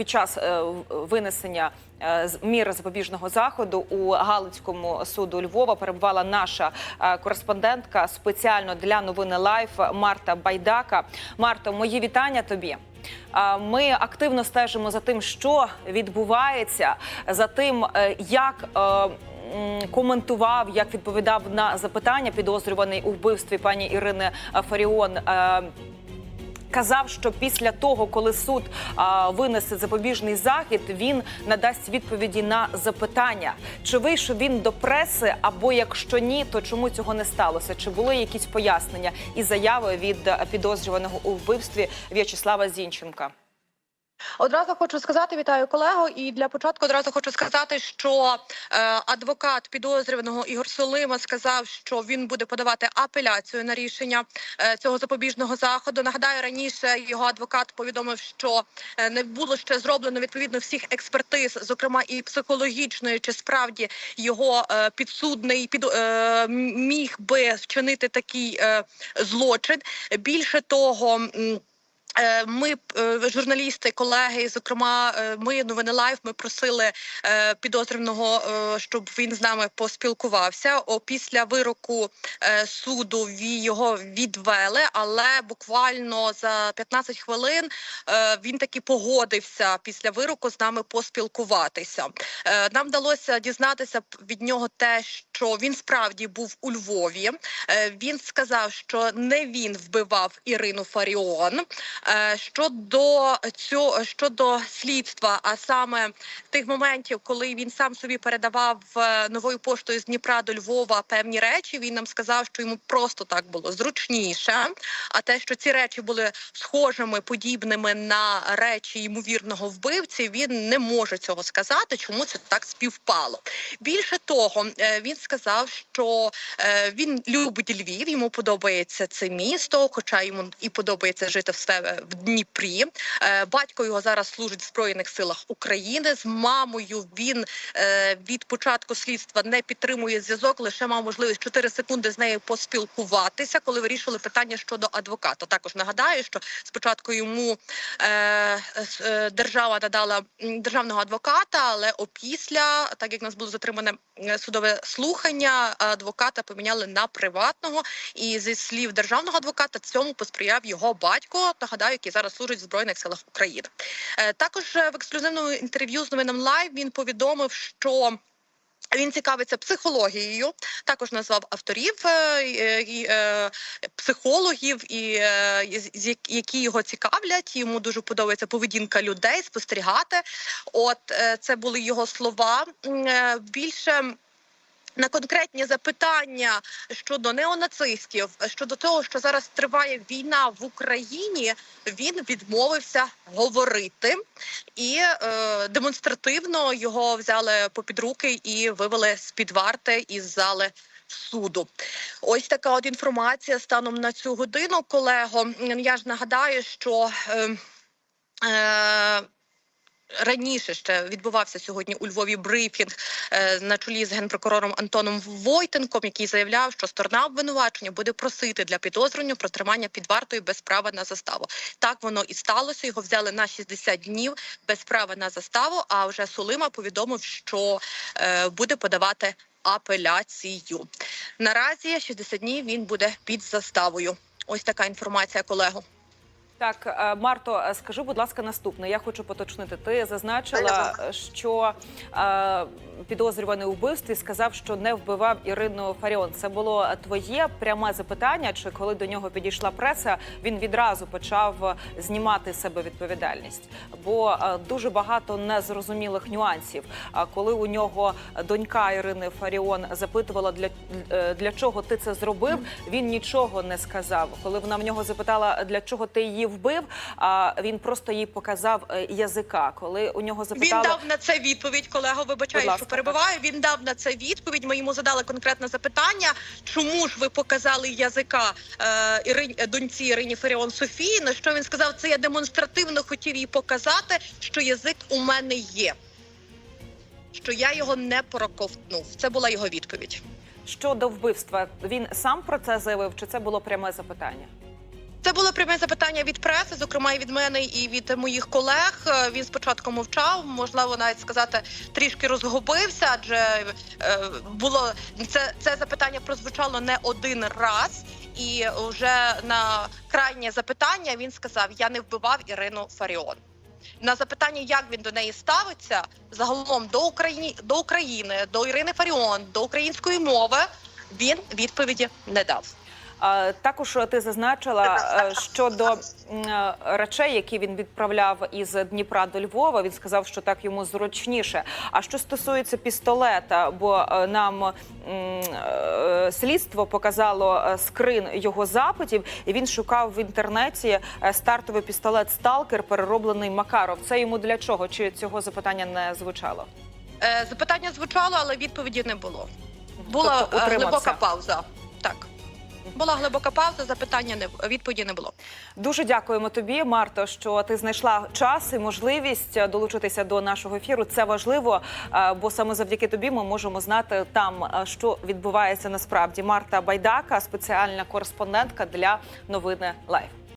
під час е, винесення е, міри запобіжного заходу у Галицькому суду Львова перебувала наша е, кореспондентка спеціально для новини Лайф Марта Байдака. Марто, мої вітання тобі. Ми активно стежимо за тим, що відбувається, за тим, як. Коментував, як відповідав на запитання підозрюваний у вбивстві пані Ірини Фаріон. Казав, що після того, коли суд а, винесе запобіжний захід, він надасть відповіді на запитання, чи вийшов він до преси, або якщо ні, то чому цього не сталося? Чи були якісь пояснення і заяви від підозрюваного у вбивстві В'ячеслава Зінченка? Одразу хочу сказати, вітаю колего. І для початку одразу хочу сказати, що е, адвокат підозрюваного Ігор Солима сказав, що він буде подавати апеляцію на рішення е, цього запобіжного заходу. Нагадаю, раніше його адвокат повідомив, що е, не було ще зроблено відповідно всіх експертиз, зокрема і психологічної, чи справді його підсудний під міг би вчинити такий злочин. Більше того. Е, Ми е, журналісти, колеги, зокрема, е, ми новини лайф. Ми просили підозрюваного, щоб він з нами поспілкувався. Після вироку суду його відвели, але буквально за 15 хвилин він таки погодився після вироку з нами поспілкуватися. Нам вдалося дізнатися від нього те, що він справді був у Львові. Він сказав, що не він вбивав Ірину Фаріон. Е, Щодо цього щодо слідства, а саме тих моментів, коли він сам собі передавав е, новою поштою з Дніпра до Львова певні речі, він нам сказав, що йому просто так було зручніше. А те, що ці речі були схожими, подібними на речі ймовірного вбивці, він не може цього сказати, чому це так співпало. Більше того, е, він сказав, що він любить Львів, йому подобається це місто, хоча йому і подобається жити в себе в Дніпрі. Е, Батько його зараз служить в збройних силах України. З мамою він е, від початку слідства не підтримує зв'язок. Лише мав можливість 4 секунди з нею поспілкуватися, коли вирішили питання щодо адвоката. Також нагадаю, що спочатку йому е, е, держава надала державного адвоката, але опісля, так як нас було затримане е, судове слухання, адвоката поміняли на приватного. І зі слів державного адвоката цьому посприяв його батько. Нагадаю, який зараз служить в збройних силах України. Е, Також е, в ексклюзивному інтерв'ю з новинам Лайв він повідомив, що. Він цікавиться психологією, також назвав авторів е, і, психологів, і які його цікавлять. Йому дуже подобається поведінка людей, спостерігати. От це були його слова. Більше на конкретні запитання щодо неонацистів, щодо того, що зараз триває війна в Україні, він відмовився говорити і е, демонстративно його взяли попід руки і вивели з під варти із зали. Суду, ось така от інформація станом на цю годину, колего. Я ж нагадаю, що е, е, раніше ще відбувався сьогодні у Львові брифінг е, на чолі з генпрокурором Антоном Войтенком, який заявляв, що сторона обвинувачення буде просити для підозрювання про тримання під вартою без права на заставу. Так воно і сталося. Його взяли на 60 днів без права на заставу. А вже Сулима повідомив, що е, буде подавати апеляцію. Наразі 60 днів він буде під заставою. Ось така інформація, колего. Так, е, Марто, е, скажи, будь ласка, наступне. Я хочу поточнити. Ти зазначила, е, що підозрюваний у вбивстві сказав, що не вбивав Ірину Фаріон. Це було твоє пряме запитання. Чи коли до нього підійшла преса, він відразу почав знімати з себе відповідальність? Бо дуже багато незрозумілих нюансів. А коли у нього донька Ірини Фаріон запитувала для, для чого ти це зробив, він нічого не сказав. Коли вона в нього запитала, для чого ти її вбив, а він просто їй показав е, язика. Коли у нього Він дав на це відповідь. Колего, вибачаю, ласка, що перебиваю. Він дав на це відповідь. Ми йому задали конкретне запитання. Чому ж ви показали язика е, Ірин, доньці Ірині Феріон Софії? На що він сказав? Це я демонстративно хотів їй показати, що язик у мене є. Що я його не проковтнув. Це була його відповідь. щодо вбивства, він сам про це заявив, чи це було пряме запитання? Це було пряме запитання від преси, зокрема і від мене і від моїх колег. Е, Він спочатку мовчав, можливо, навіть сказати трішки розгубився, адже е, було це, це запитання прозвучало не один раз. І вже на крайнє запитання він сказав: Я не вбивав Ірину Фаріон. На запитання, як він до неї ставиться, загалом до України, до України, до Ірини Фаріон, до української мови, він відповіді не дав. Також ти зазначила е, щодо е, речей, які він відправляв із Дніпра до Львова. Він сказав, що так йому зручніше. А що стосується пістолета, бо е, нам е, слідство показало е, скрин його запитів, і він шукав в інтернеті е, стартовий пістолет Сталкер, перероблений Макаров. Це йому для чого? Чи цього запитання не звучало? Е, Запитання звучало, але відповіді не було. Була Тобто е, глибока пауза. Була глибока пауза, запитання не відповіді не було. Дуже дякуємо тобі, Марто, що ти знайшла час і можливість е, долучитися до нашого ефіру. Це важливо, е, бо саме завдяки тобі ми можемо знати там, е, що відбувається насправді. Марта Байдака, спеціальна кореспондентка для новини Лайф.